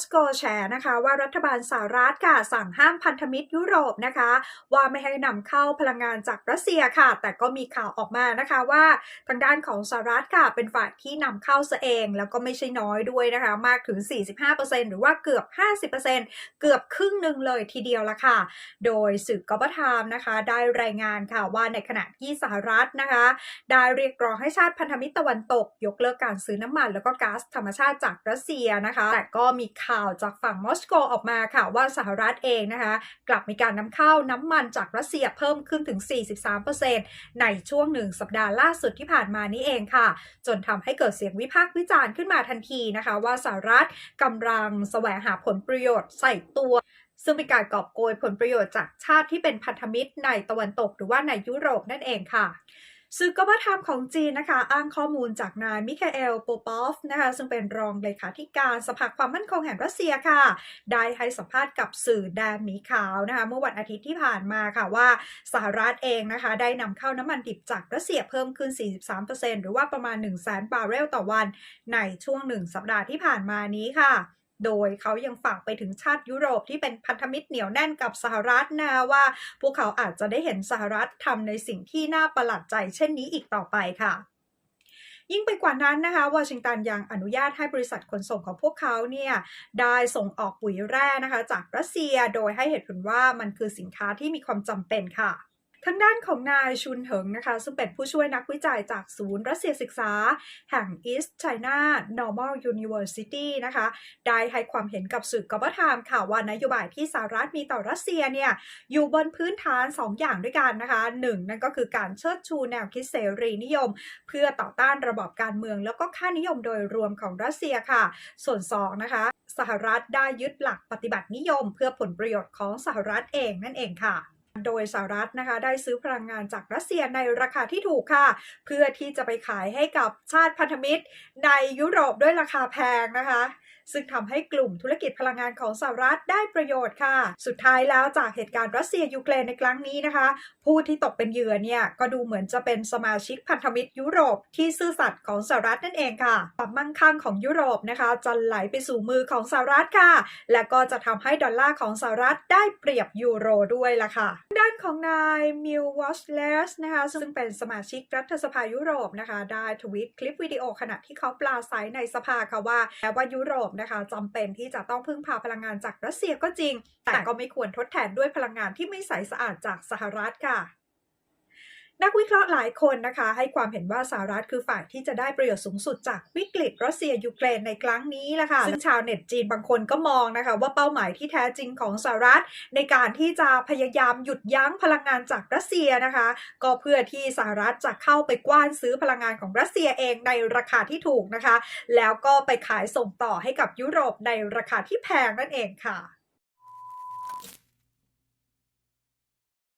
สโกแฉนะคะ ว่ารัฐบาลสหรัฐค่ะสั่งห้ามพันธมิตรยุโรปนะคะ ว่าไม่ให้นำเข้าพลังงานจากรัสเซียค่ะ แต่ก็มีข่าวออกมานะคะว่าทางด้านของสหรัฐค่ะเป็นฝ่ายที่นำเข้าซะเอง แล้วก็ไม่ใช่น้อยด้วยนะคะ มากถึง 45%หรือว่าเกือบ 50%เกือบครึ่งหนึ่งเลยทีเดียวละค่ะ โดยสื่อกบทามนะคะ ได้รายงานค่ะว่าในขณะที่สหรัฐนะคะ ได้เรียกร้องให้ชาติพันธมิตรตะวันตก ยกเลิกการซื้อน้ำมัน แล้วก็ก๊าซธรรมชาติจากรัสเซียนะคะ แต่ก็มีข่าวข่าวจากฝั่งมอสโกออกมาค่ะว่าสหรัฐเองนะคะกลับมีการนำเข้าน้ำมันจากรัสเซียเพิ่มขึ้นถึง 43%ในช่วงหนึ่งสัปดาห์ล่าสุดที่ผ่านมานี้เองค่ะ จนทำให้เกิดเสียงวิพากษ์วิจารณ์ขึ้นมาทันทีนะคะ ว่าสหรัฐกำลังแสวงหาผลประโยชน์ใส่ตัวซึ่งเป็นการกอบโกยผลประโยชน์จากชาติที่เป็นพันธมิตรในตะวันตกหรือว่าในยุโรปนั่นเองค่ะ สื่อกบธรรมของจีนนะคะ อ้างข้อมูลจากนายมิคาเอลโปปอฟนะคะซึ่งเป็นรองเลขาธิการสภาความมั่นคงแห่งรัสเซียค่ะ ได้ให้สัมภาษณ์กับสื่อแดนหมีขาวนะคะเมื่อวันอาทิตย์ที่ผ่านมาค่ะว่าสหรัฐเองนะคะ ได้นำเข้าน้ำมันดิบจากรัสเซียเพิ่มขึ้น 43%หรือว่าประมาณ 1 0 0 0 0แบาร์เรลต่อวันในช่วงหนึ่งสัปดาห์ที่ผ่านมานี้ค่ะ โดยเขายังฝากไปถึงชาติยุโรปที่เป็นพันธมิตรเหนียวแน่นกับสหรัฐนะว่า พวกเขาอาจจะได้เห็นสหรัฐทำในสิ่งที่น่าประหลาดใจเช่นนี้อีกต่อไปค่ะยิ่งไปกว่านั้นนะคะวอชิงตันยังอนุญาตให้บริษัทขนส่งของพวกเขาเนี่ยได้ส่งออกปุ๋ยแร่นะคะ จากรัสเซียโดยให้เหตุผลว่ามันคือสินค้าที่มีความจำเป็นค่ะ ทางด้านของนายชุนเหิงนะคะซึ่งเป็นผู้ช่วยนักวิจัยจากศูนย์รัสเซียศึกษา แห่ง East China Normal University นะคะ ได้ให้ความเห็นกับสื่อกบฏามค่ะว่านโยบายที่สหรัฐมีต่อรัสเซียเนี่ย อยู่บนพื้นฐาน 2 อย่างด้วยกันนะคะ 1. นั่นก็คือการเชิดชูแนวคิดเสรีนิยม เพื่อต่อต้านระบอบการเมือง แล้วก็ค่านิยมโดยรวมของรัสเซียค่ะ ส่วน 2 นะคะ สหรัฐได้ยึดหลักปฏิบัตินิยม เพื่อผลประโยชน์ของสหรัฐเองนั่นเองค่ะ โดยสหรัฐนะคะได้ซื้อพลังงานจากรัสเซียในราคาที่ถูกค่ะ เพื่อที่จะไปขายให้กับชาติพันธมิตรในยุโรปด้วยราคาแพงนะคะ ซึ่งทำให้กลุ่มธุรกิจพลังงานของสหรัฐได้ประโยชน์ค่ะ สุดท้ายแล้วจากเหตุการณ์รัสเซียยูเครนในครั้งนี้นะคะ ผู้ที่ตกเป็นเหยื่อเนี่ย ก็ดูเหมือนจะเป็นสมาชิกพันธมิตรยุโรปที่ซื่อสัตย์ของสหรัฐนั่นเองค่ะความมั่งคั่งของยุโรปนะคะจะไหลไปสู่มือของสหรัฐค่ะ และก็จะทำให้ดอลลาร์ของสหรัฐได้เปรียบยูโรด้วยล่ะค่ะ ด้านของนายมิลวอชเลสนะคะซึ่งเป็นสมาชิกรัฐสภายุโรปนะคะ ได้ทวีตคลิปวิดีโอขณะที่เขาปลาใสในสภาค่ะว่าแม้ว่ายุโรปนะคะจำเป็นที่จะต้องพึ่งพาพลังงานจากรัสเซียก็จริง แต่ก็ไม่ควรทดแทนด้วยพลังงานที่ไม่ใสสะอาดจากสหรัฐค่ะ นักวิเคราะห์หลายคนนะคะ ให้ความเห็นว่าสหรัฐคือฝ่ายที่จะได้ประโยชน์สูงสุดจากวิกฤตรัสเซียยูเครนในครั้งนี้แหละค่ะซึ่งชาวเน็ตจีนบางคนก็มองนะคะ ว่าเป้าหมายที่แท้จริงของสหรัฐ ในการที่จะพยายามหยุดยั้งพลังงานจากรัสเซียนะคะ ก็เพื่อที่สหรัฐจะเข้าไปกว้านซื้อพลังงานของรัสเซียเองในราคาที่ถูกนะคะ แล้วก็ไปขายส่งต่อให้กับยุโรปในราคาที่แพงนั่นเองค่ะ